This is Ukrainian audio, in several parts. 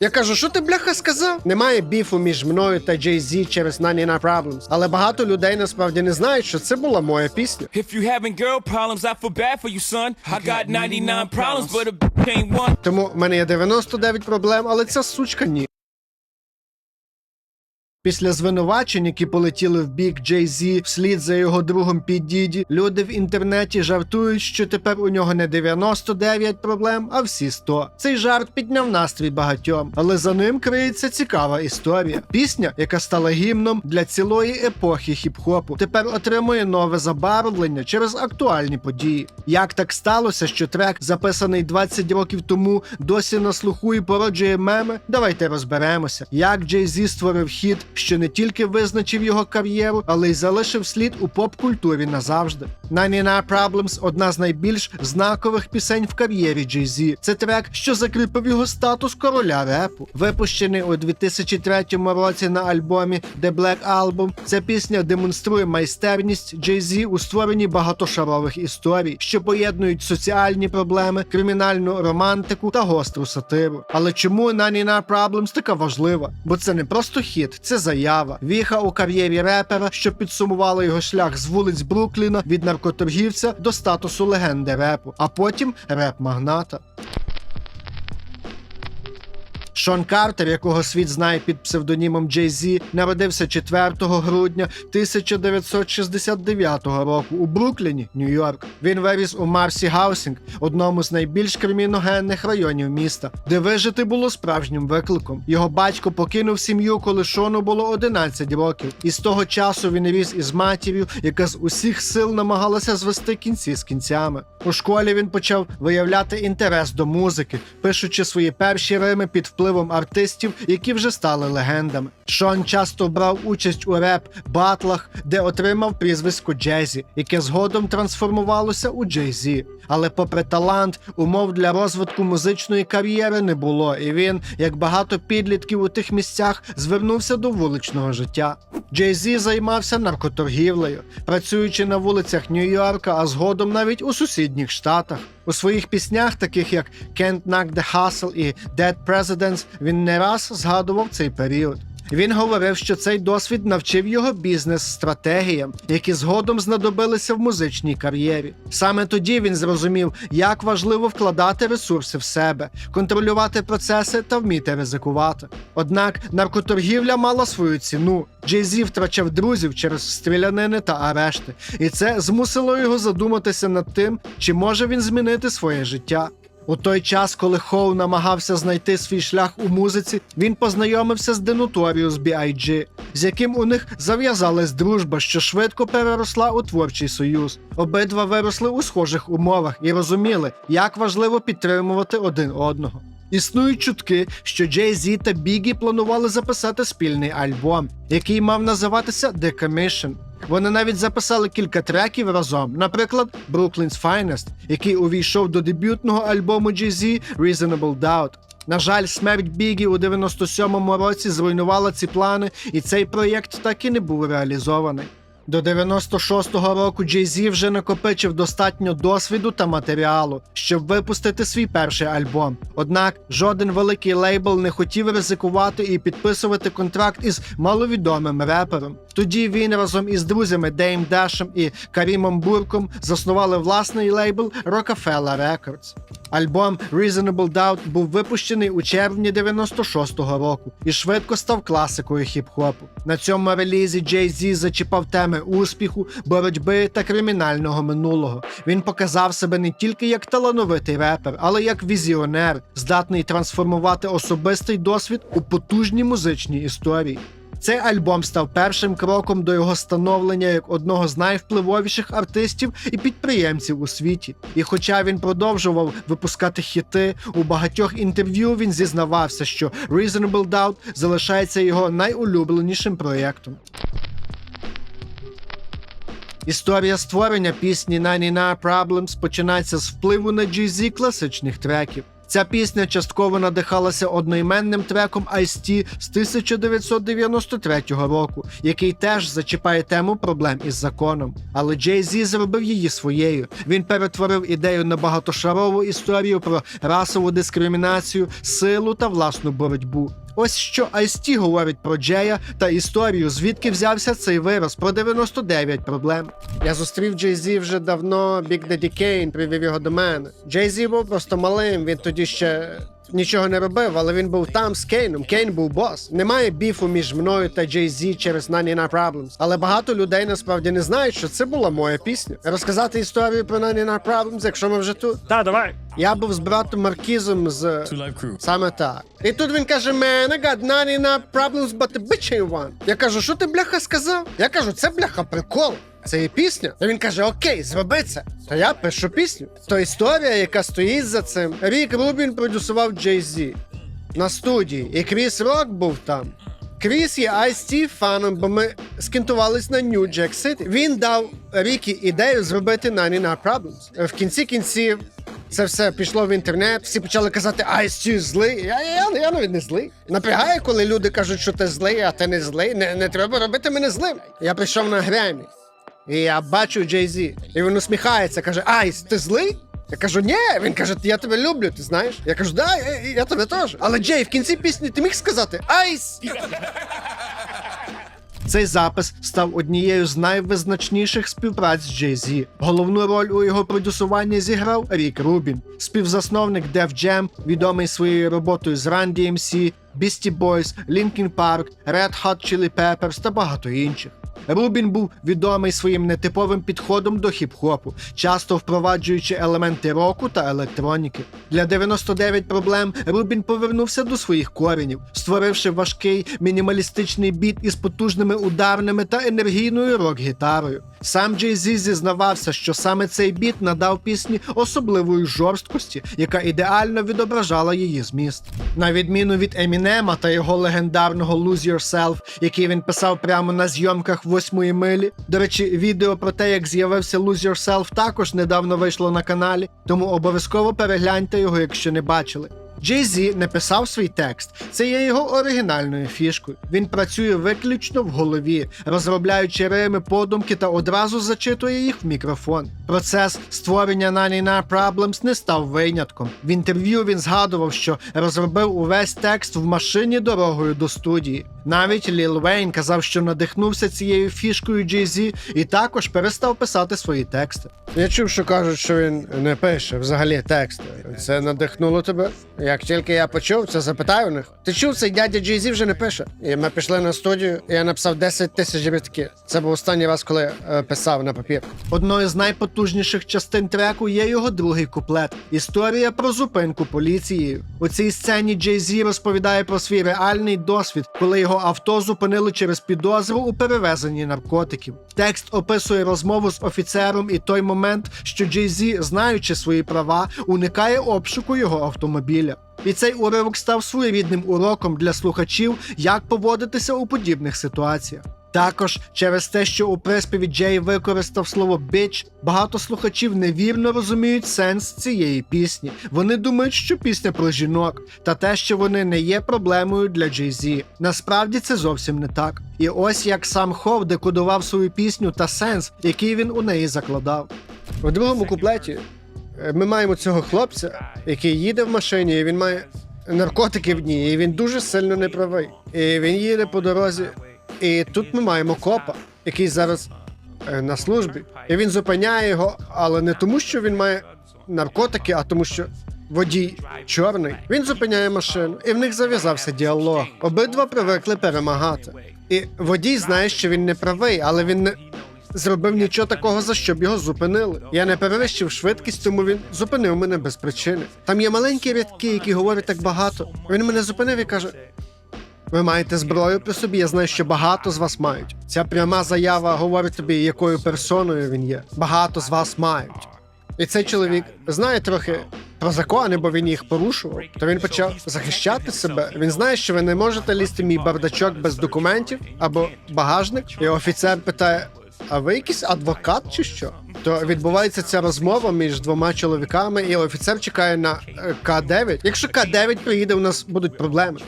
Я кажу, що ти бляха сказав? Немає біфу між мною та Джей Зі через 99 Problems. Але багато людей насправді не знають, що це була моя пісня. If you having girl problems, I feel bad for you, son. I got 99 problems, but a ain't one. Тому в мене є 99 проблем, але ця сучка ні. Після звинувачень, які полетіли в бік Jay-Z вслід за його другом Під Діді, люди в інтернеті жартують, що тепер у нього не 99 проблем, а всі 100. Цей жарт підняв настрій багатьом, але за ним криється цікава історія. Пісня, яка стала гімном для цілої епохи хіп-хопу, тепер отримує нове забарвлення через актуальні події. Як так сталося, що трек, записаний 20 років тому, досі на слуху і породжує меми? Давайте розберемося, як Jay-Z створив хіт, що не тільки визначив його кар'єру, але й залишив слід у поп-культурі назавжди. 99 Problems – одна з найбільш знакових пісень в кар'єрі Jay-Z. Це трек, що закріпив його статус короля репу. Випущений у 2003 році на альбомі The Black Album, ця пісня демонструє майстерність Jay-Z у створенні багатошарових історій, що поєднують соціальні проблеми, кримінальну романтику та гостру сатиру. Але чому 99 Problems така важлива? Бо це не просто хіт, це заява. Віха у кар'єрі репера, що підсумувала його шлях з вулиць Брукліна від наркоторгівця до статусу легенди репу, а потім реп-магната. Шон Картер, якого світ знає під псевдонімом Jay-Z, народився 4 грудня 1969 року у Брукліні, Нью-Йорк. Він виріс у Марсі Хаусінг, одному з найбільш криміногенних районів міста, де вижити було справжнім викликом. Його батько покинув сім'ю, коли Шону було 11 років, і з того часу він ріс із матір'ю, яка з усіх сил намагалася звести кінці з кінцями. У школі він почав виявляти інтерес до музики, пишучи свої перші рими під впливом артистів, які вже стали легендами. Шон часто брав участь у реп-батлах, де отримав прізвисько Джезі, яке згодом трансформувалося у Джей-Зі. Але попри талант, умов для розвитку музичної кар'єри не було, і він, як багато підлітків у тих місцях, звернувся до вуличного життя. Джей-Зі займався наркоторгівлею, працюючи на вулицях Нью-Йорка, а згодом навіть у сусідніх штатах. У своїх піснях, таких як Can't Knock the Hustle і Dead Presidents, він не раз згадував цей період. Він говорив, що цей досвід навчив його бізнес-стратегіям, які згодом знадобилися в музичній кар'єрі. Саме тоді він зрозумів, як важливо вкладати ресурси в себе, контролювати процеси та вміти ризикувати. Однак наркоторгівля мала свою ціну. Jay-Z втрачав друзів через стрілянини та арешти, і це змусило його задуматися над тим, чи може він змінити своє життя. У той час, коли Хоу намагався знайти свій шлях у музиці, він познайомився з Денуторіус B.I.G., з яким у них зав'язалась дружба, що швидко переросла у творчий союз. Обидва виросли у схожих умовах і розуміли, як важливо підтримувати один одного. Існують чутки, що Jay-Z та Бігі планували записати спільний альбом, який мав називатися The Commission. Вони навіть записали кілька треків разом, наприклад, Brooklyn's Finest, який увійшов до дебютного альбому Jay-Z Reasonable Doubt. На жаль, смерть Бігі у 97-му році зруйнувала ці плани, і цей проєкт так і не був реалізований. До 96-го року Jay-Z вже накопичив достатньо досвіду та матеріалу, щоб випустити свій перший альбом. Однак жоден великий лейбл не хотів ризикувати і підписувати контракт із маловідомим репером. Тоді він разом із друзями Дейм Дашем і Карімом Бурком заснували власний лейбл Rockefeller Records. Альбом Reasonable Doubt був випущений у червні 96-го року і швидко став класикою хіп-хопу. На цьому релізі Jay-Z зачіпав теми успіху, боротьби та кримінального минулого. Він показав себе не тільки як талановитий репер, але як візіонер, здатний трансформувати особистий досвід у потужні музичні історії. Цей альбом став першим кроком до його становлення як одного з найвпливовіших артистів і підприємців у світі. І хоча він продовжував випускати хіти, у багатьох інтерв'ю він зізнавався, що Reasonable Doubt залишається його найулюбленішим проєктом. Історія створення пісні 99 Problems починається з впливу на Jay-Z класичних треків. Ця пісня частково надихалася одноіменним треком Ice-T з 1993 року, який теж зачіпає тему проблем із законом. Але Джей Зі зробив її своєю. Він перетворив ідею на багатошарову історію про расову дискримінацію, силу та власну боротьбу. Ось що Ice-T говорить про Джея та історію, звідки взявся цей вираз про 99 проблем. Я зустрів Джей Зі вже давно, Big Daddy Kane привів його до мене. Джей Зі був просто малим, він тоді ще нічого не робив, але він був там з Кейном. Кейн був бос. Немає біфу між мною та Jay-Z через 99 Problems. Але багато людей насправді не знають, що це була моя пісня. Розказати історію про 99 Problems, якщо ми вже тут. Та, давай. Я був з братом Маркізом з Two Crew. Саме так. І тут він каже: Man, I got 99 problems, but the bitch ain't one. Я кажу, що ти бляха сказав? Я кажу, це бляха прикол. Це є пісня. І він каже: Окей, зроби це. То я пишу пісню. То історія, яка стоїть за цим. Рік Рубін продюсував Jay-Z на студії, і Кріс Рок був там. Кріс є Ice-T фаном, бо ми скінтувались на New Jack City. Він дав Рікі ідею зробити 99 Problems. В кінці кінців це все пішло в інтернет, всі почали казати Ice-T злий. Я, я, я навіть не злий. Напрягає, коли люди кажуть, що ти злий, а ти не злий. Не, не треба робити мене злим. Я прийшов на Гремі, і я бачу Jay-Z, і він усміхається, каже: Айс, ти злий? Я кажу, ні, він каже, я тебе люблю, ти знаєш? Я кажу, да, я, я тебе теж. Але Джей, в кінці пісні ти міг сказати Айс! Цей запис став однією з найвизначніших співпраць з Jay-Z. Головну роль у його продюсуванні зіграв Рік Рубін, співзасновник Def Jam, відомий своєю роботою з Run DMC, Beastie Boys, Linkin Park, Red Hot Chili Peppers та багато інших. Рубін був відомий своїм нетиповим підходом до хіп-хопу, часто впроваджуючи елементи року та електроніки. Для 99 проблем Рубін повернувся до своїх коренів, створивши важкий мінімалістичний біт із потужними ударними та енергійною рок-гітарою. Сам Jay-Z зізнавався, що саме цей біт надав пісні особливої жорсткості, яка ідеально відображала її зміст. На відміну від Емінема та його легендарного Lose Yourself, який він писав прямо на зйомках восьмої милі. До речі, відео про те, як з'явився Lose Yourself, також недавно вийшло на каналі, тому обов'язково перегляньте його, якщо не бачили. Jay-Z не писав свій текст. Це є його оригінальною фішкою. Він працює виключно в голові, розробляючи рими, подумки та одразу зачитує їх в мікрофон. Процес створення 99 Problems не став винятком. В інтерв'ю він згадував, що розробив увесь текст в машині дорогою до студії. Навіть Ліл Вейн казав, що надихнувся цією фішкою Jay-Z і також перестав писати свої тексти. Я чув, що кажуть, що він не пише взагалі тексти. Це надихнуло тебе? Як тільки я почув, це запитаю у них. Ти чув, цей дядя Jay-Z вже не пише. І ми пішли на студію, і я написав 10 тисяч рядків. Це був останній раз, коли е, писав на папір. Одною з найпотужніших частин треку є його другий куплет. Історія про зупинку поліцією. У цій сцені Jay-Z розповідає про свій реальний досвід, коли його авто зупинили через підозру у перевезенні наркотиків. Текст описує розмову з офіцером і той момент, що Джей Зі, знаючи свої права, уникає обшуку його автомобіля. І цей уривок став своєрідним уроком для слухачів, як поводитися у подібних ситуаціях. Також через те, що у приспіві Джей використав слово біч, багато слухачів невірно розуміють сенс цієї пісні. Вони думають, що пісня про жінок, та те, що вони не є проблемою для Jay-Z. Насправді це зовсім не так. І ось як сам Хов декодував свою пісню та сенс, який він у неї закладав. У другому куплеті е, ми маємо цього хлопця, який їде в машині, і він має наркотики в ній, і він дуже сильно неправий. І він їде по дорозі. І тут ми маємо копа, який зараз е, на службі. І він зупиняє його, але не тому, що він має наркотики, а тому, що водій чорний. Він зупиняє машину, і в них зав'язався діалог. Обидва привикли перемагати. І водій знає, що він не правий, але він не. Зробив нічого такого, за що б його зупинили. Я не перевищив швидкість, тому він зупинив мене без причини. Там є маленькі рядки, які говорять так багато. Він мене зупинив і каже: ви маєте зброю при собі, я знаю, що багато з вас мають. Ця пряма заява говорить тобі, якою персоною він є. Багато з вас мають. І цей чоловік знає трохи про закони, бо він їх порушував. То він почав захищати себе. Він знає, що ви не можете лізти мій бардачок без документів або багажник. І офіцер питає: а ви якийсь адвокат чи що? То відбувається ця розмова між двома чоловіками, і офіцер чекає на е, К9. Якщо К9 приїде, у нас будуть проблеми.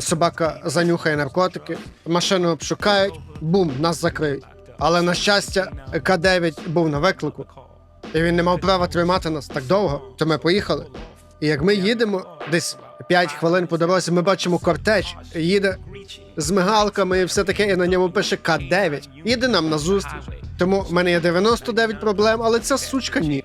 Собака занюхає наркотики, машину обшукають, бум, нас закриють. Але на щастя, К9 був на виклику, і він не мав права тримати нас так довго, то ми поїхали. І як ми їдемо десь 5 хвилин по дорозі, ми бачимо кортеж, їде з мигалками і все таке, і на ньому пише К9. Їде нам на зустріч. Тому в мене є 99 проблем, але ця сучка ні.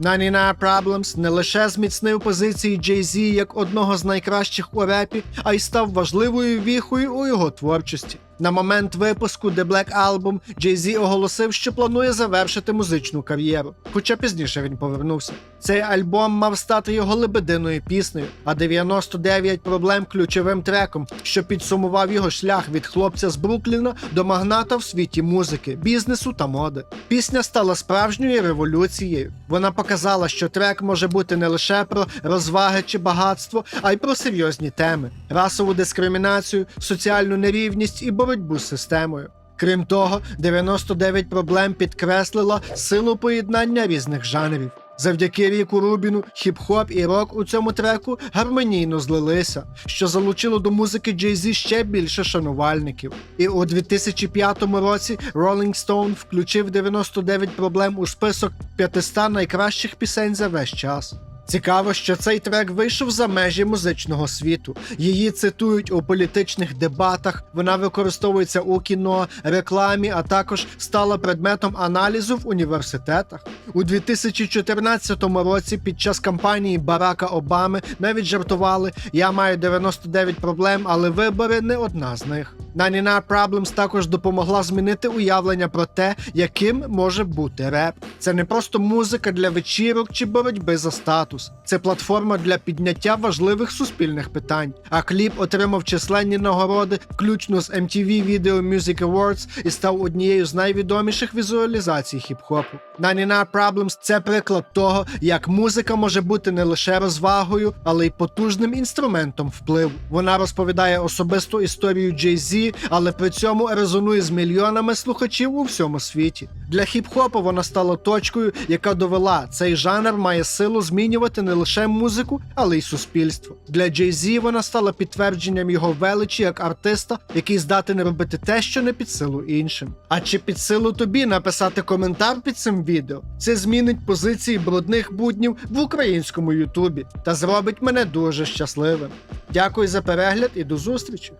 99 Problems не лише зміцнив позиції Jay-Z як одного з найкращих у репі, а й став важливою віхою у його творчості. На момент випуску The Black Album Jay-Z оголосив, що планує завершити музичну кар'єру, хоча пізніше він повернувся. Цей альбом мав стати його лебединою піснею, а 99 проблем ключовим треком, що підсумував його шлях від хлопця з Брукліна до магната в світі музики, бізнесу та моди. Пісня стала справжньою революцією. Вона показала, що трек може бути не лише про розваги чи багатство, а й про серйозні теми: расову дискримінацію, соціальну нерівність і боротьбу з системою. Крім того, 99 проблем підкреслила силу поєднання різних жанрів. Завдяки Ріку Рубіну, хіп-хоп і рок у цьому треку гармонійно злилися, що залучило до музики Jay-Z ще більше шанувальників. І у 2005 році Rolling Stone включив 99 проблем у список 500 найкращих пісень за весь час. Цікаво, що цей трек вийшов за межі музичного світу. Її цитують у політичних дебатах. Вона використовується у кіно, рекламі, а також стала предметом аналізу в університетах. У 2014 році під час кампанії Барака Обами навіть жартували: я маю 99 проблем, але вибори не одна з них. 99 Problems також допомогла змінити уявлення про те, яким може бути реп. Це не просто музика для вечірок чи боротьби за статус. Це платформа для підняття важливих суспільних питань. А кліп отримав численні нагороди, включно з MTV Video Music Awards і став однією з найвідоміших візуалізацій хіп-хопу. 99 Problems – це приклад того, як музика може бути не лише розвагою, але й потужним інструментом впливу. Вона розповідає особисту історію Jay-Z, але при цьому резонує з мільйонами слухачів у всьому світі. Для хіп-хопу вона стала точкою, яка довела, цей жанр має силу змінювати не лише музику, але й суспільство. Для Jay-Z вона стала підтвердженням його величі як артиста, який здатен робити те, що не під силу іншим. А чи під силу тобі написати коментар під цим відео? Це змінить позиції брудних буднів в українському Ютубі та зробить мене дуже щасливим. Дякую за перегляд і до зустрічі!